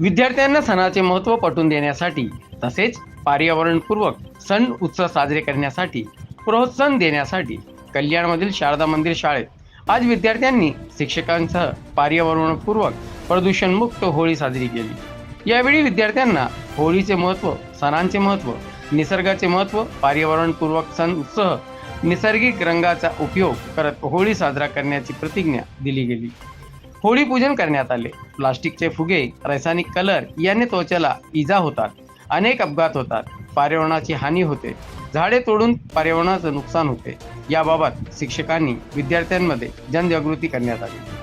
विद्यार्थ्यांना सणाचे महत्त्व पटवून देण्यासाठी तसेच पर्यावरणपूर्वक सण उत्सव साजरे करण्यासाठी प्रोत्साहन देण्यासाठी कल्याणमधील शारदा मंदिर शाळेत आज विद्यार्थ्यांनी शिक्षकांसह पर्यावरणपूर्वक प्रदूषणमुक्त होळी साजरी केली. यावेळी विद्यार्थ्यांना होळीचे महत्त्व सणांचे महत्त्व निसर्गाचे महत्त्व पर्यावरणपूर्वक सण उत्सव नैसर्गिक रंगाचा उपयोग करत होळी साजरा करण्याची प्रतिज्ञा दिली गेली. होळी पूजन करण्यात आले. प्लास्टिकचे फुगे रासायनिक कलर याने त्वचेला इजा होतात अनेक अपघात होतात. पर्यावरणाची हानी होते. झाडे तोडून पर्यावरणाचं नुकसान होते. याबाबत शिक्षकांनी विद्यार्थ्यांमध्ये जनजागृती करण्यात आली.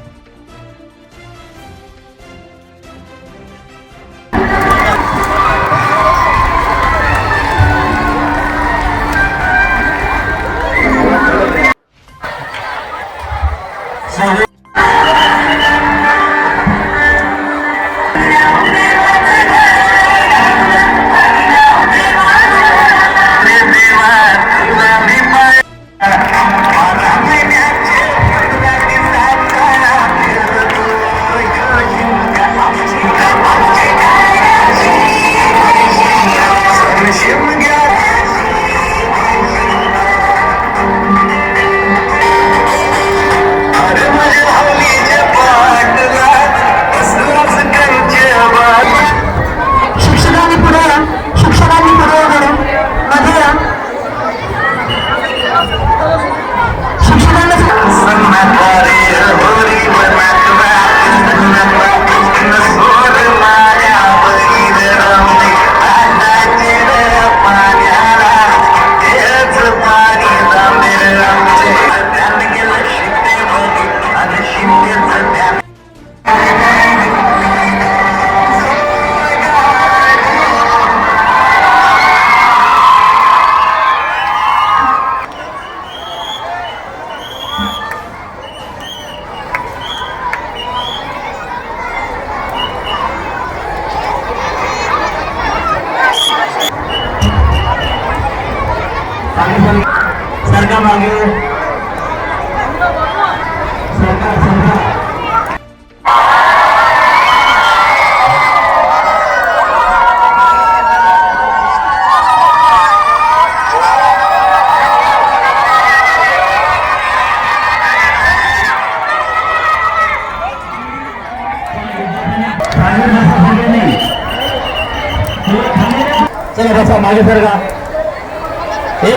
मागे सरका सरका चला बसा मागे सरका हे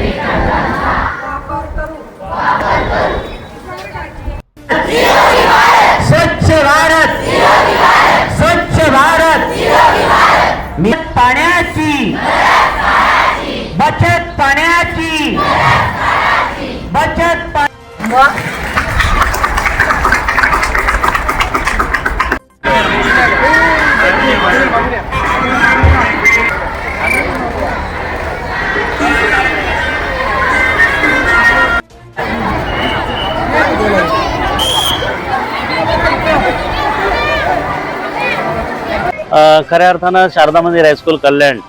खऱ्या अर्थानं शारदा मंदिर हायस्कूल कल्याण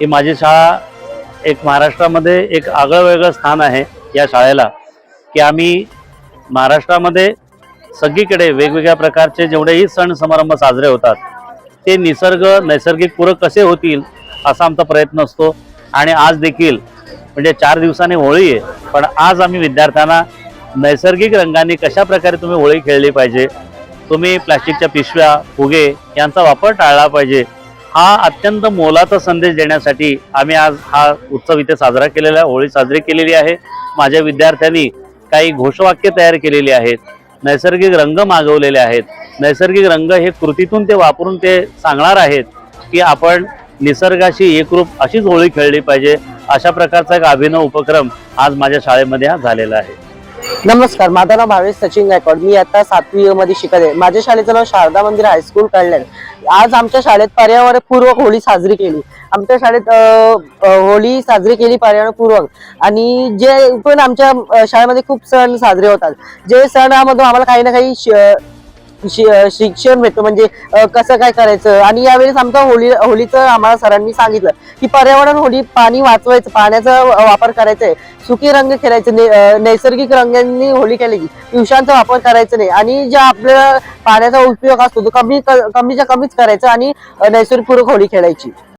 ही माझी शाळा एक महाराष्ट्रामध्ये एक आगळं वेगळं स्थान आहे या शाळेला की आम्ही महाराष्ट्रामध्ये सगळीकडे वेगवेगळ्या प्रकारचे जेवढेही सण समारंभ साजरे होतात ते निसर्ग नैसर्गिक पूरक कसे होतील असा आमचा प्रयत्न असतो. आणि आज देखील म्हणजे चार दिवसाने होळी आहे पण आज आम्ही विद्यार्थ्यांना नैसर्गिक रंगाने कशा प्रकारे तुम्ही होळी खेळली पाहिजे तुम्ही प्लास्टिकच्या पिशव्या फुगे यांचा वापर टाळला पाहिजे. हा अत्यंत मोलाचा संदेश देण्यासाठी आम्ही आज हा उत्सव इथे साजरा केलेला आहे. होळी साजरी केलेली आहे. माझ्या विद्यार्थ्यांनी काही घोषवाक्य तयार केलेली आहेत. नैसर्गिक रंग मागवलेले आहेत. नैसर्गिक रंग हे कृतीतून ते वापरून ते सांगणार आहेत की आपण निसर्गाशी एकरूप अशीच होळी खेळली पाहिजे. अशा प्रकारचा एक अभिनव उपक्रम आज माझ्या शाळेमध्ये हा झालेला आहे. नमस्कार माझं नाव भावेश सचिन गायकवाड. मी आता सातवी मध्ये शिकत आहे. माझ्या शाळेचं नाव शारदा मंदिर हायस्कूल कल्याण. आज आमच्या शाळेत पर्यावरणपूर्वक होळी साजरी केली. आमच्या शाळेत होळी साजरी केली पर्यावरणपूर्वक आणि जे पण आमच्या शाळेमध्ये खूप सण साजरे होतात. जे सणामधून आम्हाला काही ना काही श- शिक्षण भेटतो. म्हणजे कसं काय करायचं? आणि यावेळेस आमचं होळी होळीचं आम्हाला सरांनी सांगितलं की पर्यावरण होळी पाणी वाचवायचं पाण्याचा वापर करायचा आहे रंग खेळायचे नैसर्गिक रंगांनी होळी केली पिवशांचा वापर करायचा नाही. आणि ज्या आपल्या पाण्याचा उपयोग असतो तो कमी कमीच्या कमीच करायचा आणि नैसर्गिकपूर्वक होळी खेळायची.